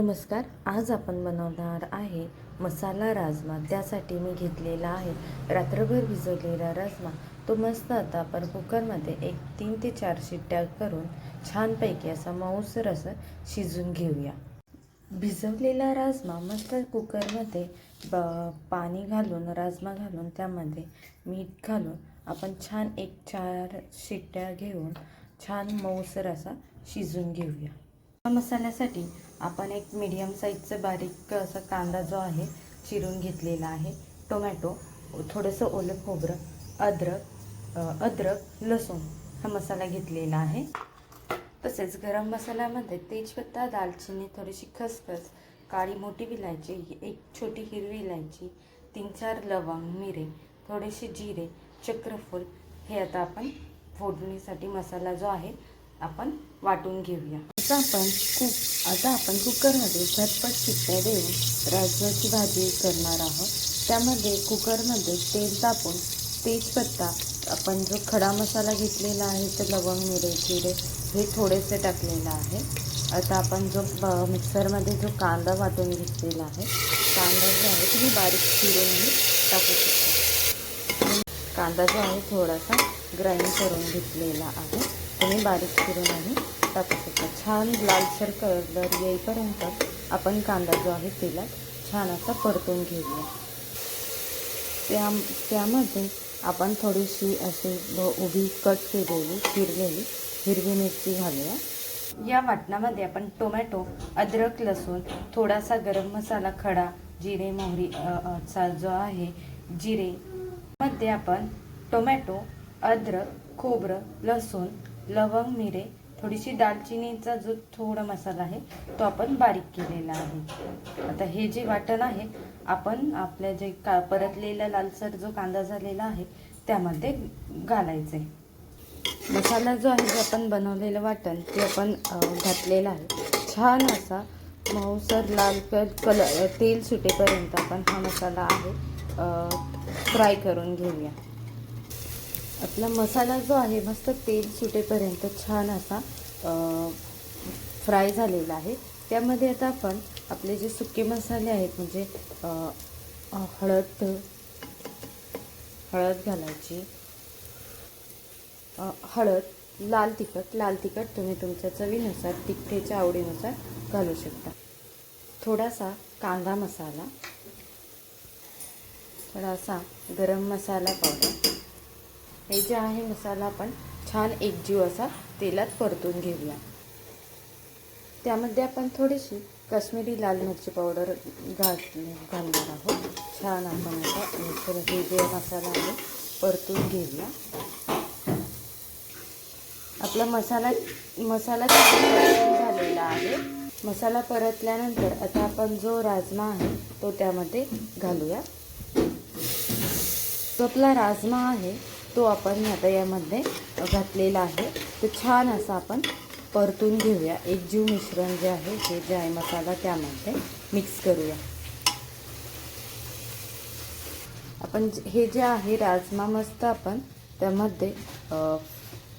नमस्कार आज आपण बनवणार आहे मसाला राजमा. त्यासाठी मी घेतलेला आहे रात्रभर भिजवलेला राजमा. तो मस्त आता आपण कुकरमध्ये एक तीन ते चार शिट्ट्या करून छानपैकी असा मऊसर असं शिजून घेऊया. भिजवलेला राजमा मस्त कुकरमध्ये ब पाणी घालून राजमा घालून त्यामध्ये मीठ घालून आपण छान एक चार शिट्ट्या घेऊन छान मऊसर असा शिजून घेऊया. मसाल्यासाठी आपण एक मीडियम साईजचं बारीक असा कांदा जो आहे चिरून घेतलेला आहे. टोमॅटो थोडंसं ओलं खोबरं अद्रक अद्रक लसूण हा मसाला घेतलेला आहे. तसेच गरम मसाल्यामध्ये तेजपत्ता दालचिनी थोडीशी खसखस काळी मोठी विलायची एक छोटी हिरवी इलायची तीन चार लवंग मिरे थोडेसे जिरे चक्रफूल हे आता आपण फोडणीसाठी मसाला जो आहे आपण वाटून घेऊया. आता आपण कुक आता आपण कुकरमध्ये झटपट शिट्ट्या देऊन राजमाची भाजी करणार आहोत. त्यामध्ये कुकरमध्ये तेल तापून तेजपत्ता आपण जो खडा मसाला घेतलेला आहे तर लवंग मिरे जिरे हे थोडेसे टाकलेलं आहे. आता आपण जो मिक्सरमध्ये जो कांदा वाटून घेतलेला आहे कांदा जो आहे तुम्ही बारीक चिरूनही टाकू शकता. कांदा जो आहे थोडासा ग्राइंड करून घेतलेला आहे. तुम्ही बारीक चिरूनही टाकू छान लालसर कलर येईपर्यंत आपण कांदा जो आहे तेलात छान असा परतून घेऊया. त्या त्यामध्ये आपण थोडीशी अशी उभी कट केलेली चिरलेली हिरवी मिरची घालूया. या वाटणामध्ये आपण टोमॅटो अद्रक लसूण थोडासा गरम मसाला खडा जिरे मोहरी चा जो आहे जिरे मध्ये आपण टोमॅटो अद्रक खोबरं लसूण लवंग मिरे थोडीशी दालचिनीचा जो थोडा मसाला आहे तो आपण बारीक केलेला आहे. आता हे जे वाटण आहे आपण आपल्या जे का परतलेला लालसर जो कांदा झालेला आहे त्यामध्ये घालायचे मसाला जो आहे जो आपण बनवलेलं वाटण ते आपण घातलेलं आहे. छान असा मऊसर लाल कल कलर तेल सुटेपर्यंत आपण हा मसाला आहे फ्राय करून घेऊया. आपला मसाला जो आहे मस्त तेल सुटेपर्यंत छान असा फ्राय झालेला आहे. त्यामध्ये आता आपण आपले जे सुके मसाले आहेत म्हणजे हळद हळद घालायची. हळद लाल तिखट लाल तिखट तुम्ही तुमच्या चवीनुसार तिखटेच्या आवडीनुसार घालू शकता. थोडासा कांदा मसाला थोडासा गरम मसाला पावडर. हे जे आहे मसाला आपण छान एकजीव असा तेलात परतून घेऊया. त्यामध्ये आपण थोडीशी काश्मीरी लाल मिरची पावडर घाल घालणार आहोत. छान आपण आता हे जे मसाला आहे परतून घेऊया. आपला मसाला मसाला झालेला आहे? मसाला परतल्यानंतर आता आपण जो राजमा आहे तो त्यामध्ये घालूया. जो आपला राजमा आहे तो आपण आता यामध्ये घातलेला आहे. तो छान असा आपण परतून घेऊया. एक जीव मिश्रण जे आहे हे जे आहे मसाला त्यामध्ये मिक्स करूया. आपण जे- हे जे आहे राजमा मस्त आपण त्यामध्ये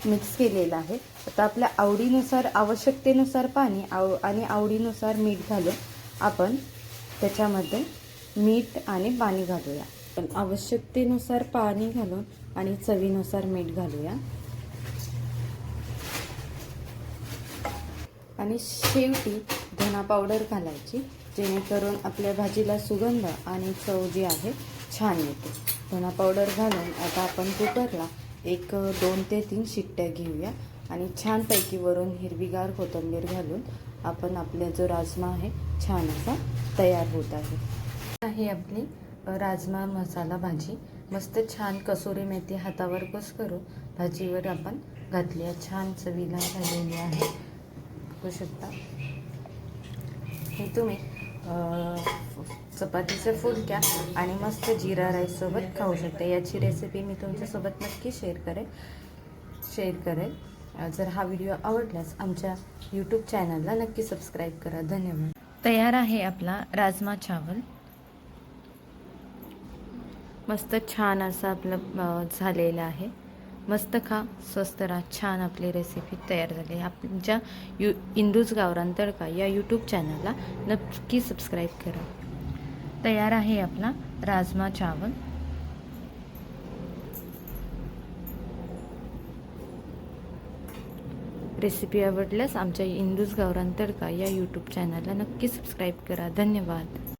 मिक्स केलेलं आहे. आता आपल्या आवडीनुसार आवश्यकतेनुसार पाणी आव आणि आवडीनुसार मीठ घालून आपण त्याच्यामध्ये मीठ आणि पाणी घालूया. पण आवश्यकतेनुसार पाणी घालून आणि चवीनुसार मीठ घालूया. आणि शेवटी धना पावडर घालायची जेणेकरून आपल्या भाजीला सुगंध आणि चव जी आहे छान येते. धना पावडर घालून आता आपण कुकरला एक दोन ते तीन शिट्ट्या घेऊया. आणि छानपैकी वरून हिरवीगार कोथंबीर घालून आपण आपला जो राजमा आहे छान असा तयार होत आहे आपली राजमा मसाला भाजी मस्त छान कसुरी मेथी हातावर कुस करू? भाजीवर आपण घातली आहे छान चवीला झालेली आहे. बघू शकता. हे तुम्ही चपातीचं चपातीचं फुलक्या आणि मस्त जिरा राईससोबत खाऊ शकता. याची रेसिपी मी तुमच्यासोबत नक्की शेअर करेल. शेअर करेल. जर हा व्हिडिओ आवडल्यास आमच्या यूट्यूब चॅनलला नक्की सबस्क्राईब करा. धन्यवाद. तयार आहे आपला राजमा चावल. मस्त छान असं आपलं झालेलं आहे. मस्त खा स्वस्त राहा छान आपली रेसिपी तयार झाली आहे. आमच्या यू इंदूज गावरान तडका या यूट्यूब चॅनलला नक्की सबस्क्राईब करा. तयार आहे आपला राजमा चावल. रेसिपी आवडल्यास आमच्या इंदूज गावरान तडका या यूट्यूब चॅनलला नक्की सबस्क्राईब करा. धन्यवाद.